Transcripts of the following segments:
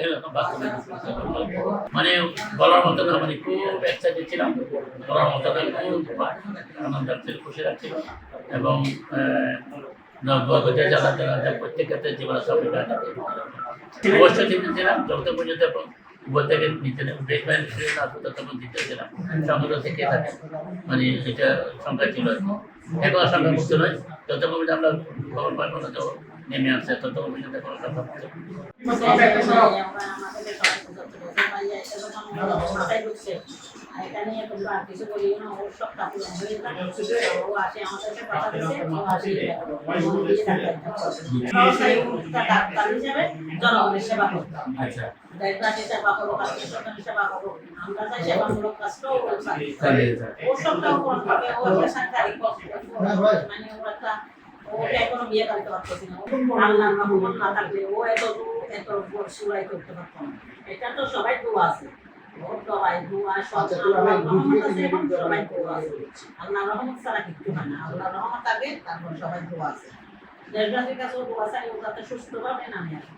এরকম বাস্তবে মানে বলার মতো না মানে খুব এক্সাইটেড ছিলাম। বলার মতো খুব আনন্দ খুশি লাগছিল। এবং নবগতে জানাতে জানাতে প্রত্যেকের জীবনে সবই কাটাতে অবশ্যই জিতেছিলাম যত পর্যন্ত বলতে গেলে জিতেছিলাম সংগ্রহ থেকে থাকে। মানে এটা সংখ্যা ছিল। এখন সংখ্যা মুক্ত নয় পর্যন্ত আমরা খবর পাবো না নেমে আসছে ততক্ষণ পর্যন্ত কোনো সংখ্যা মুক্ত এটা নিয়ে তোমরা আর কিছু বলি না ওর সব কাপড় হয়ে যায় ও আসে আমাদের কাছে কথা আচ্ছা সেবা করো সেবা করো আমরা চাই সেবামূলক কাজটাও ও সবটাও করতে হবে ও একটা সাংসারিক কষ্ট ও একটা ওকে এখনও বিয়ে করতে পারতেছি না। আল্লাহ রহমত না থাকলে ও এত এত সুরাই করতে পারতো না। এটা তো সবাই দোয়া আছে। রহমত ছাড়া কিচ্ছু হয় না। রহমত আগে তারপর সবাই দোয়া আছে। দেশবাসীর কাছেও দোয়া চাই ও যাতে সুস্থভাবে নামে আসে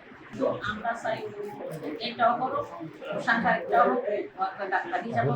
আমরা চাই এটাও করো সাংসারিকটাও হোক ডাক্তার হিসাবে